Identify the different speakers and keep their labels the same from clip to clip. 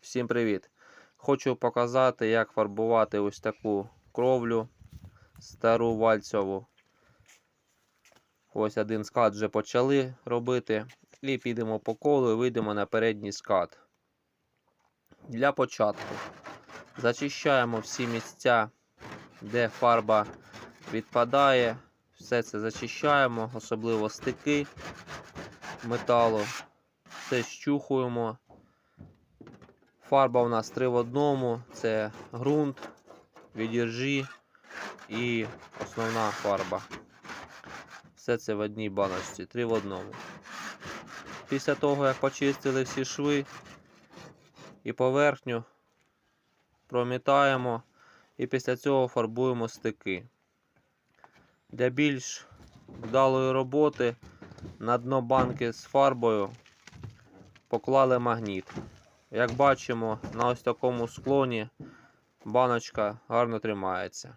Speaker 1: Всім привіт! Хочу показати, як фарбувати ось таку кровлю стару вальцьову. Ось один скат вже почали робити. І підемо по колу і вийдемо на передній скат. Для початку зачищаємо всі місця, де фарба відпадає. Все це зачищаємо, особливо стики металу. Все щухуємо. Фарба у нас 3 в одному. Це ґрунт, відіржі і основна фарба. Все це в одній баночці, 3 в одному. Після того, як почистили всі шви і поверхню, промітаємо і після цього фарбуємо стики. Для більш вдалої роботи на дно банки з фарбою поклали магніт. Як бачимо, на ось такому склоні баночка гарно тримається.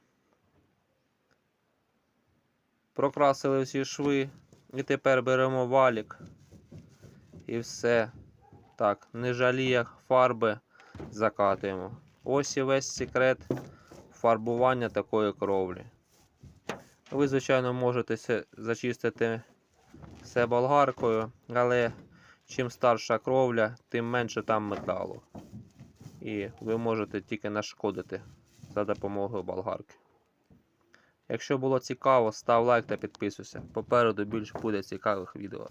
Speaker 1: Прокрасили всі шви і тепер беремо валік і все. Так, не жаліє фарби, закатуємо. Ось і весь секрет фарбування такої кровлі. Ви, звичайно, можете зачистити все болгаркою, але чим старша кровля, тим менше там металу. І ви можете тільки нашкодити за допомогою болгарки. Якщо було цікаво, став лайк та підписуйся. Попереду більш буде цікавих відео.